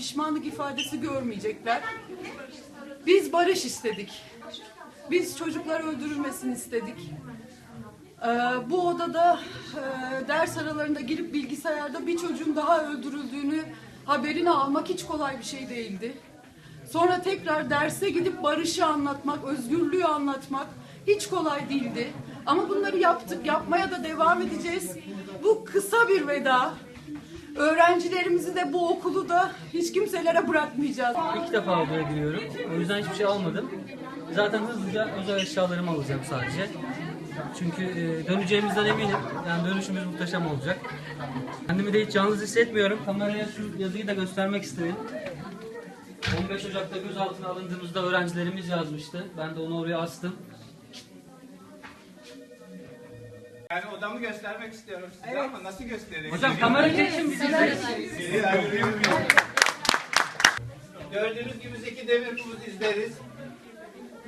pişmanlık ifadesi görmeyecekler. Biz barış istedik. Biz çocuklar öldürülmesini istedik. Ee, bu odada e, ders aralarında girip bilgisayarda bir çocuğun daha öldürüldüğünü haberini almak hiç kolay bir şey değildi. Sonra tekrar derse gidip barışı anlatmak, özgürlüğü anlatmak hiç kolay değildi. Ama bunları yaptık, yapmaya da devam edeceğiz. Bu kısa bir veda. Öğrencilerimizi de bu okulu da hiç kimselere bırakmayacağız. İlk defa buraya giriyorum. O yüzden hiçbir şey almadım. Zaten hızlıca özel eşyalarımı alacağım sadece. Çünkü e, döneceğimizden eminim. Yani dönüşümüz muhteşem olacak. Kendimi de hiç yalnız hissetmiyorum. Kameraya şu yazıyı da göstermek istedim. 15 Ocak'ta gözaltına alındığımızda öğrencilerimiz yazmıştı. Ben de onu oraya astım. Yani odamı göstermek istiyorum size ama nasıl göstereyim? Hocam kamera çeksin bizi. Gördüğünüz gibi Zeki Demirkubuz izleriz.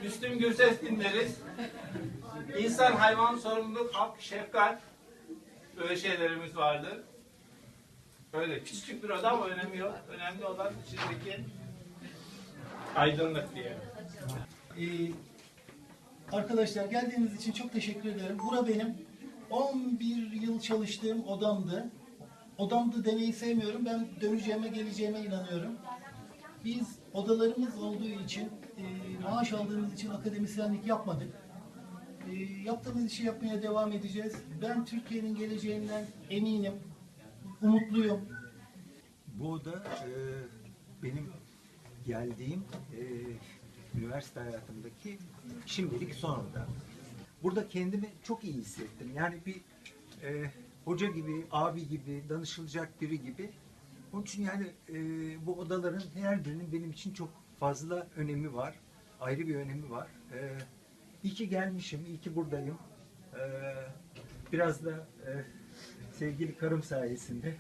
Müslüm Gürses dinleriz. İnsan, hayvan, sorumluluk, hak, şefkat böyle şeylerimiz vardır. Böyle küçük bir oda ama önemi yok. Önemli olan içindeki aydınlık diye. Ee, arkadaşlar geldiğiniz için çok teşekkür ederim. Bura benim 11 yıl çalıştığım odamdı. Odamdı demeyi sevmiyorum. Ben döneceğime geleceğime inanıyorum. Biz odalarımız olduğu için, e, maaş aldığımız için akademisyenlik yapmadık. E, yaptığımız işi yapmaya devam edeceğiz. Ben Türkiye'nin geleceğinden eminim, umutluyum. Bu oda e, benim geldiğim e, üniversite hayatımdaki şimdilik son oda. Burada kendimi çok iyi hissettim. Yani bir e, hoca gibi, abi gibi, danışılacak biri gibi. Onun için yani e, bu odaların her birinin benim için çok fazla önemi var. Ayrı bir önemi var. E, iyi ki gelmişim, iyi ki buradayım. E, biraz da e, sevgili karım sayesinde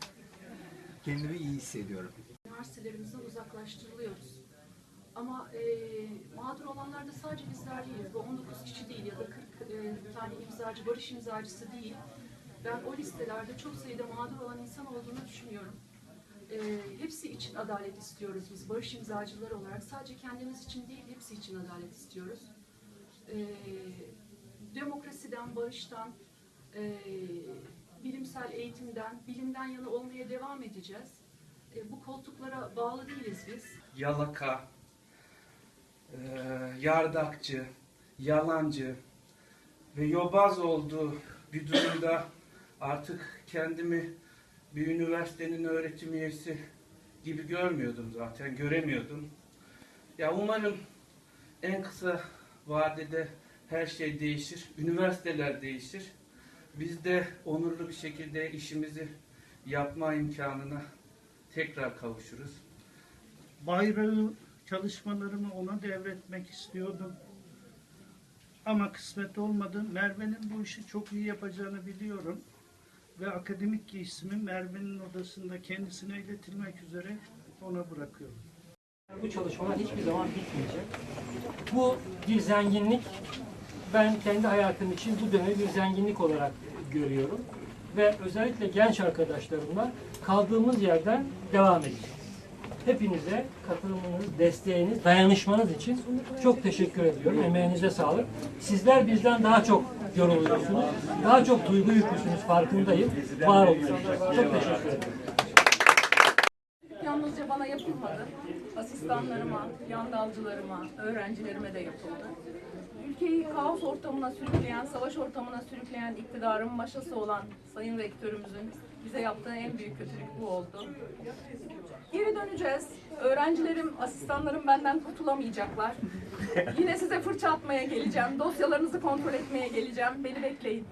kendimi iyi hissediyorum. üniversitelerimizden uzaklaştırılıyoruz. Ama e, mağdur olanlar da sadece bizler değiliz. Bu 19 kişi değil ya da 40 e, tane imzacı, barış imzacısı değil. Ben o listelerde çok sayıda mağdur olan insan olduğunu düşünüyorum. E, hepsi için adalet istiyoruz biz barış imzacıları olarak. Sadece kendimiz için değil, hepsi için adalet istiyoruz. E, demokrasiden, barıştan, e, bilimsel eğitimden, bilimden yana olmaya devam edeceğiz. E, bu koltuklara bağlı değiliz biz. yalaka, eee, yardakçı, yalancı ve yobaz olduğu bir durumda artık kendimi bir üniversitenin öğretim üyesi gibi görmüyordum zaten, göremiyordum. Ya umarım en kısa vadede her şey değişir, üniversiteler değişir. Biz de onurlu bir şekilde işimizi yapma imkanına tekrar kavuşuruz. bayrağı çalışmalarımı ona devretmek istiyordum. Ama kısmet olmadı. Merve'nin bu işi çok iyi yapacağını biliyorum. Ve akademik giysimi Merve'nin odasında kendisine iletilmek üzere ona bırakıyorum. Bu çalışmalar hiçbir zaman bitmeyecek. Bu bir zenginlik. Ben kendi hayatım için bu dönemi bir zenginlik olarak görüyorum. Ve özellikle genç arkadaşlarımla kaldığımız yerden devam edeceğiz. Hepinize katılımınız, desteğiniz, dayanışmanız için çok teşekkür ediyorum. Emeğinize sağlık. Sizler bizden daha çok yoruluyorsunuz. Daha çok duygu yüklüsünüz farkındayım. Var olun. Çok teşekkür ederim. Yalnızca bana yapılmadı. Asistanlarıma, yan dalcılarıma, öğrencilerime de yapıldı. Ülkeyi kaos ortamına sürükleyen, savaş ortamına sürükleyen iktidarın maşası olan Sayın Rektörümüzün bize yaptığı en büyük kötülük bu oldu. Geri döneceğiz. Öğrencilerim, asistanlarım benden kurtulamayacaklar. Yine size fırça atmaya geleceğim. Dosyalarınızı kontrol etmeye geleceğim. Beni bekleyin.